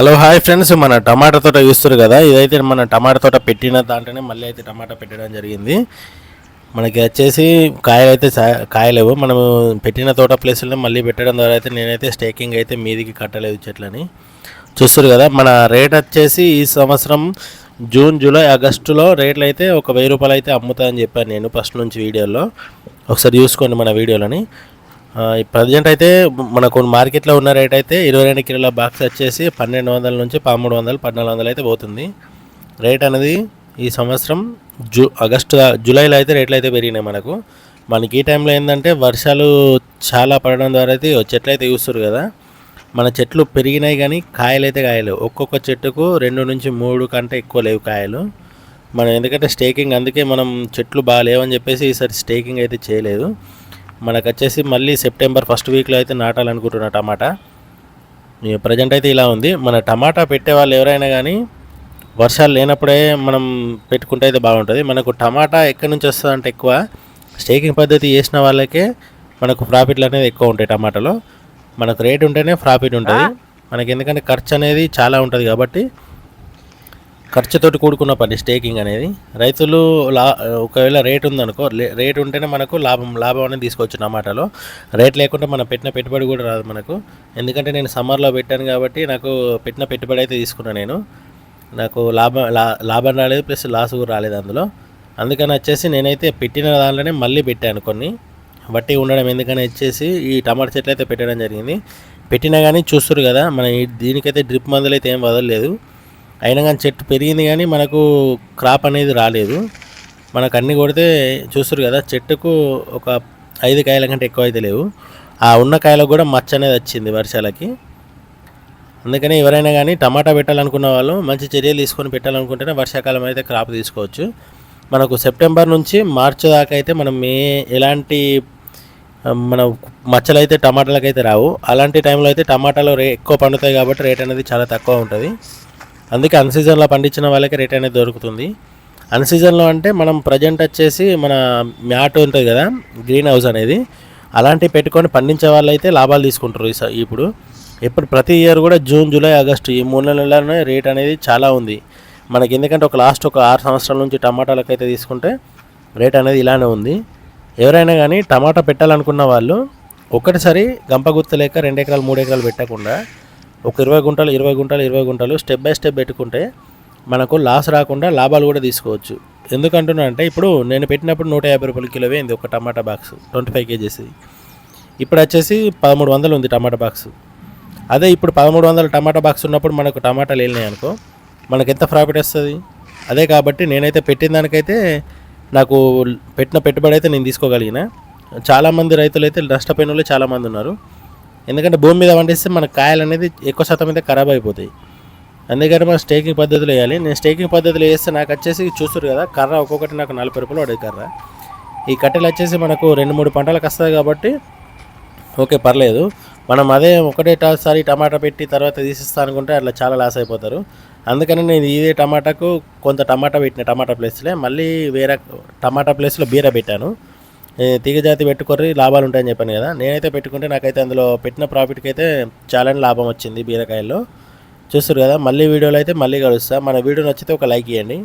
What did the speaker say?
Hello hi friends. మన టమాటా తోట చూస్తారు కదా. ఇదైతే మన టమాటా తోట పెట్టిన దాంట్లోనే మళ్ళీ అయితే టమాటా పెట్టడం జరిగింది. మనకి వచ్చేసి కాయలు అయితే సా- కాయలేవు. మనము పెట్టిన తోట ప్లేస్లోనే మళ్ళీ పెట్టడం ద్వారా అయితే నేనైతే స్టేకింగ్ అయితే మీదికి కట్టలేదు చెట్లని. చూస్తారు కదా మన రేట్ వచ్చేసి ఈ సంవత్సరం జూన్ జూలై ఆగస్టులో రేట్లు అయితే ఒక వెయ్యి రూపాయలు అయితే అమ్ముతాయని చెప్పాను నేను ఫస్ట్ నుంచి వీడియోలో. ఒకసారి చూసుకోండి మన వీడియోలని. ప్రజెంట్ అయితే మనకు మార్కెట్లో ఉన్న రేట్ అయితే ఇరవై రెండు కిలోల బాక్స్ వచ్చేసి పన్నెండు వందల నుంచి పదమూడు వందలు పద్నాలుగు వందలు అయితే పోతుంది. రేట్ అనేది ఈ సంవత్సరం జూ ఆగస్టు జూలైలో అయితే రేట్లు అయితే పెరిగినాయి మనకు. మనకి ఈ టైంలో ఏంటంటే వర్షాలు చాలా పడడం ద్వారా అయితే చెట్లు అయితే చూస్తారు కదా. మన చెట్లు పెరిగినాయి కానీ కాయలు అయితే కాయలేవు. ఒక్కొక్క చెట్టుకు రెండు నుంచి మూడు కంటే ఎక్కువ లేవు కాయలు. మనం ఎందుకంటే స్టేకింగ్ అందుకే మనం చెట్లు బాగా లేవని చెప్పేసి ఈసారి స్టేకింగ్ అయితే చేయలేదు. మనకు వచ్చేసి మళ్ళీ సెప్టెంబర్ ఫస్ట్ వీక్లో అయితే నాటాలనుకుంటున్నా టమాటా. ప్రజెంట్ అయితే ఇలా ఉంది. మన టమాటా పెట్టే వాళ్ళు ఎవరైనా కానీ వర్షాలు లేనప్పుడే మనం పెట్టుకుంటే అయితే బాగుంటుంది. మనకు టమాటా ఎక్కడి నుంచి వస్తుంది అంటే ఎక్కువ స్టేకింగ్ పద్ధతి చేసిన వాళ్ళకే మనకు ప్రాఫిట్లు అనేది ఎక్కువ ఉంటాయి టమాటాలో. మనకు రేట్ ఉంటేనే ప్రాఫిట్ ఉంటుంది. మనకి ఎందుకంటే ఖర్చు అనేది చాలా ఉంటుంది కాబట్టి ఖర్చుతోటి కూడుకున్న పని స్టేకింగ్ అనేది. రైతులు లా ఒకవేళ రేట్ ఉందనుకో లే- రేట్ ఉంటేనే మనకు లాభం లాభం అనేది తీసుకోవచ్చు టమాటాలో రేట్ లేకుంటే మనం పెట్టిన పెట్టుబడి కూడా రాదు మనకు. ఎందుకంటే నేను సమ్మర్లో పెట్టాను కాబట్టి నాకు పెట్టిన పెట్టుబడి అయితే తీసుకున్నాను నేను. నాకు లాభం లా లాభం రాలేదు ప్లస్ లాస్ కూడా రాలేదు అందులో. అందుకని వచ్చేసి నేనైతే పెట్టిన దాంట్లోనే మళ్ళీ పెట్టాను కొన్ని. బట్టి ఉండడం ఎందుకని వచ్చేసి ఈ టమాటా చెట్లు అయితే పెట్టడం జరిగింది. పెట్టినా కానీ చూస్తారు కదా మన ఈ- దీనికైతే డ్రిప్ మందులు అయితే ఏం వదలలేదు. అయినా కానీ చెట్టు పెరిగింది కానీ మనకు క్రాప్ అనేది రాలేదు. మనకు అన్నీ కొడితే చూస్తారు కదా చెట్టుకు ఒక ఐదు కాయల కంటే ఎక్కువ అయితే లేవు. ఆ ఉన్న కాయలకు కూడా మచ్చ అనేది వచ్చింది వర్షాలకి. అందుకని ఎవరైనా కానీ టమాటా పెట్టాలనుకున్న వాళ్ళు మంచి చర్యలు తీసుకొని పెట్టాలనుకుంటేనే వర్షాకాలం అయితే క్రాప్ తీసుకోవచ్చు. మనకు సెప్టెంబర్ నుంచి మార్చి దాకా అయితే మనం ఏ ఎలాంటి మన మచ్చలు అయితే టమాటాలకు అయితే రావు. అలాంటి టైంలో అయితే టమాటాలు రే ఎక్కువ పండుతాయి కాబట్టి రేట్ అనేది చాలా తక్కువ ఉంటుంది. అందుకే అన్ సీజన్లో పండించిన వాళ్ళకి రేట్ అనేది దొరుకుతుంది. అన్ సీజన్లో అంటే మనం ప్రజెంట్ వచ్చేసి మన మ్యాట్ ఉంటుంది కదా గ్రీన్ హౌస్ అనేది అలాంటివి పెట్టుకొని పండించే వాళ్ళు అయితే లాభాలు తీసుకుంటారు ఈ ఇప్పుడు. ఇప్పుడు ప్రతి ఇయర్ కూడా జూన్ జూలై ఆగస్టు ఈ మూడు నెలల్లోనే రేట్ అనేది చాలా ఉంది. మనకి ఎందుకంటే ఒక లాస్ట్ ఒక ఆరు సంవత్సరాల నుంచి టమాటాలకు అయితే తీసుకుంటే రేట్ అనేది ఇలానే ఉంది. ఎవరైనా కానీ టమాటా పెట్టాలనుకున్న వాళ్ళు ఒకటిసారి గంప గుర్తు లేక రెండు ఎకరాలు మూడు ఎకరాలు పెట్టకుండా ఒక ఇరవై గుంటలు ఇరవై గుంటలు ఇరవై గుంటలు స్టెప్ బై స్టెప్ పెట్టుకుంటే మనకు లాస్ రాకుండా లాభాలు కూడా తీసుకోవచ్చు. ఎందుకంటున్నా అంటే ఇప్పుడు నేను పెట్టినప్పుడు నూట యాభై రూపాయల కిలో అయింది ఒక tomato box twenty five KGs. ఇప్పుడు వచ్చేసి పదమూడు వందలు ఉంది టమాటా బాక్స్ అదే ఇప్పుడు పదమూడు వందల టమాటా బాక్స్ ఉన్నప్పుడు మనకు టమాటాలు వెళ్ళినాయి అనుకో మనకు ఎంత ప్రాఫిట్ వస్తుంది? అదే కాబట్టి నేనైతే పెట్టిన దానికైతే నాకు పెట్టిన పెట్టుబడి అయితే నేను తీసుకోగలిగిన. చాలామంది రైతులు అయితే నష్టపోయిన వాళ్ళు చాలామంది ఉన్నారు. ఎందుకంటే భూమి మీద పండిస్తే మన కాయలు అనేది ఎక్కువ శాతం అయితే ఖరాబ్ అయిపోతాయి. అందుకని మనం స్టేకింగ్ పద్ధతిలో వేయాలి. నేను స్టేకింగ్ పద్ధతిలో వేస్తే నాకు వచ్చేసి చూస్తారు కదా కర్ర ఒక్కొక్కటి నాకు నలభై రూపాయలు పడేది కర్ర. ఈ కట్టెలు వచ్చేసి మనకు రెండు మూడు పంటలకు వస్తుంది కాబట్టి ఓకే పర్లేదు. మనం అదే ఒకటేసారి టమాటా పెట్టి తర్వాత తీసిస్తా అనుకుంటే అట్లా చాలా లాస్ అయిపోతారు. అందుకని నేను ఇదే టమాటాకు కొంత టమాటా పెట్టిన టమాటా ప్లేస్లో మళ్ళీ వేరే టమాటా ప్లేస్లో బీర పెట్టాను. తీగజాతి పెట్టుకొని లాభాలు ఉంటాయని చెప్పాను కదా. నేనైతే పెట్టుకుంటే నాకైతే అందులో పెట్టిన ప్రాఫిట్కి అయితే చాలానే లాభం వచ్చింది బీరకాయల్లో. చూస్తారు కదా మళ్ళీ వీడియోలో అయితే మళ్ళీ కలుస్తా. మన వీడియో నచ్చితే ఒక లైక్ ఇవ్వండి